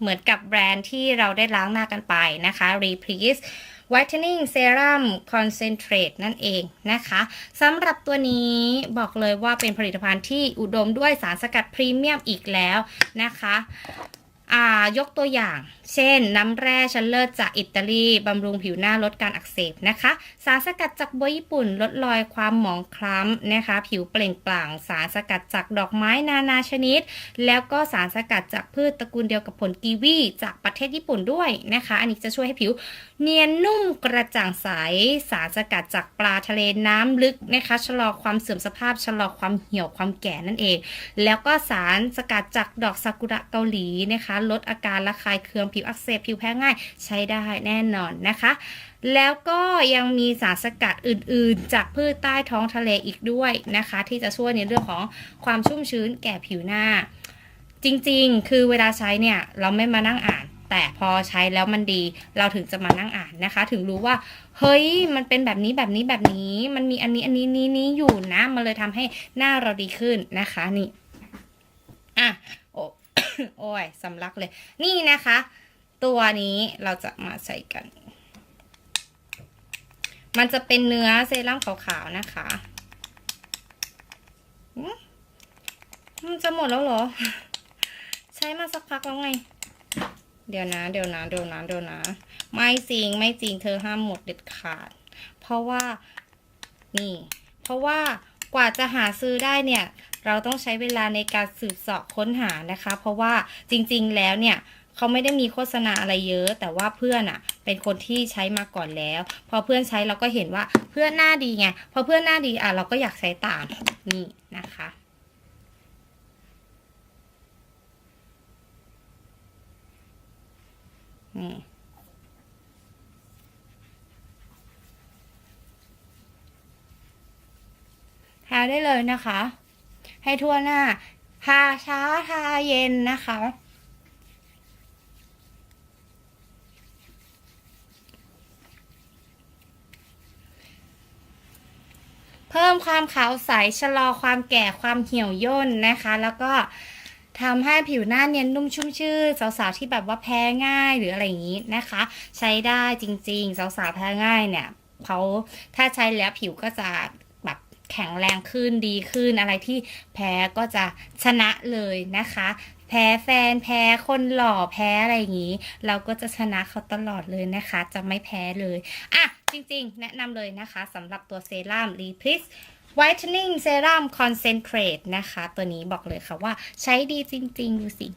เหมือนกับแบรนด์ที่เราได้ล้างหน้ากันไปนะคะ Reprise Whitening Serum Concentrate นั่นเองนะคะสำหรับตัวนี้บอกเลยว่าเป็นผลิตภัณฑ์ที่อุดมด้วยสารสกัดพรีเมียมอีกแล้วนะคะ ยกตัวอย่าง เช่น น้ำแร่ชั้นเลิศจากอิตาลีบำรุงผิวหน้าลดการอักเสบนะคะ สารสกัดจากบัวญี่ปุ่นลดรอยความหมองคล้ำนะคะ ผิวเปล่งปลั่ง สารสกัดจากดอกไม้นานาชนิด แล้วก็สารสกัดจากพืชตระกูลเดียวกับผลกีวีจากประเทศญี่ปุ่นด้วยนะคะ อันนี้จะช่วยให้ผิวเนียนนุ่มกระจ่างใส สารสกัดจากปลาทะเลน้ำลึกนะคะ ชะลอความเสื่อมสภาพ ชะลอความเหี่ยวความแก่นั่นเอง แล้วก็สารสกัดจากดอกซากุระเกาหลีนะคะลดอาการระคายเคืองผิวอักเสบผิวแพ้ง่ายใช้ได้แน่นอนนะคะ แล้วก็ยังมีสารสกัดอื่นๆ จากพืชใต้ท้องทะเลอีกด้วยนะคะ ที่จะช่วยในเรื่องของความชุ่มชื้นแก่ผิวหน้า จริงๆ คือเวลาใช้เนี่ยเราไม่มานั่งอ่านแต่พอใช้แล้วมันดีเราถึงจะมานั่งอ่านนะคะ ถึงรู้ว่า เฮ้ยมันเป็นแบบนี้แบบนี้แบบนี้ มันมีอันนี้อันนี้นี้นี้อยู่นะ มันเลยทำให้หน้าเราดีขึ้นนะคะนี่ โอ้ยสำลักเลย นี่นะคะ ตัวนี้เราจะมาใส่กัน มันจะเป็นเนื้อเซรั่มขาวๆนะคะมมันจะหมดแล้วเหรอ ใช้มาสักพักแล้วไง เดี๋ยวนะ เดี๋ยวนะ เดี๋ยวนะ เดี๋ยวนะ ไม่จริง ไม่จริง เธอห้ามหมดเด็ดขาด เพราะว่า นี่ เพราะว่ากว่าจะหาซื้อได้เนี่ย เราต้องใช้เวลาในการสืบเสาะค้นหานะคะ เพราะว่าจริงๆแล้วเนี่ยเขาไม่ได้มีโฆษณาอะไรเยอะ แต่ว่าเพื่อนอะเป็นคนที่ใช้มาก่อนแล้ว พอเพื่อนใช้เราก็เห็นว่าเพื่อนหน้าดีไงพอเพื่อนหน้าดีอะเราก็อยากใช้ตามนี่นะคะนี่ทาได้เลยนะคะ ให้ทั่วหน้า ทาช้าทาเย็นนะคะ เพิ่มความขาวใสชะลอความแก่ความเหี่ยวย่นนะคะ แล้วก็ทำให้ผิวหน้าเนียนนุ่มชุ่มชื่นสาวๆที่แบบว่าแพ้ง่ายหรืออะไรอย่างนี้นะคะ ใช้ได้จริงๆ สาวๆแพ้ง่ายเนี่ยเขาถ้าใช้แล้วผิวก็จะ ข็งแรงขึ้นดีขึ้น อะไรที่แพ้ก็จะชนะเลยนะคะ แพ้แฟนแพ้คนหล่อแพ้อะไรอย่างนี้ เราก็จะชนะเขาตลอดเลยนะคะ จะไม่แพ้เลยอะจริงๆ แนะนำเลยนะคะสำหรับตัวเซรั่ม Reprise Whitening Serum Concentrate นะคะ ตัวนี้บอกเลยค่ะว่าใช้ดีจริง ๆ ดูสิ